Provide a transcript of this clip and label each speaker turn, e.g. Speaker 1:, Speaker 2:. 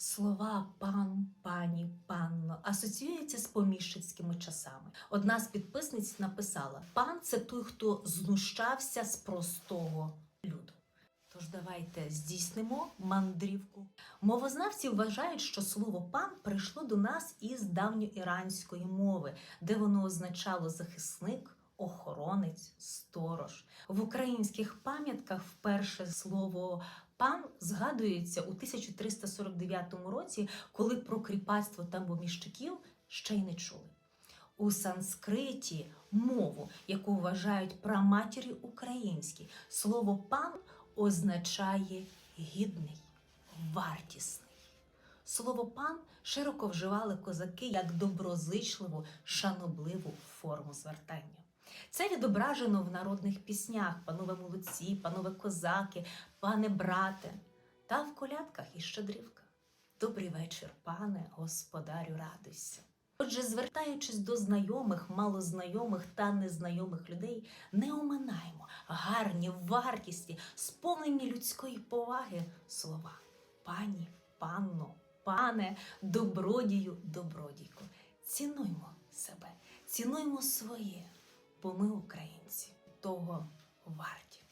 Speaker 1: Слова пан, пані, панно асоціюються з поміщицькими часами. Одна з підписниць написала: пан це той, хто знущався з простого люду. Тож давайте здійснимо мандрівку. Мовознавці вважають, що слово пан прийшло до нас із давньоіранської мови, де воно означало захисник, охоронець, сторож. В українських пам'ятках вперше слово пан згадується у 1349 році, коли про кріпацтво та боміщиків ще й не чули. У санскриті мову, яку вважають праматір'ю українській, слово пан означає гідний, вартісний. Слово пан широко вживали козаки як доброзичливу, шанобливу форму звертання. Це відображено в народних піснях панове молодці, панове козаки, пане брате, та в колядках і щедрівках. Добрий вечір, пане, господарю, радуйся. Отже, звертаючись до знайомих, малознайомих та незнайомих людей, не оминаємо гарні, вартісні, сповнені людської поваги слова пані, панно, пане, добродію, добродійко. Цінуймо себе, цінуймо своє, бо ми, українці, того варті.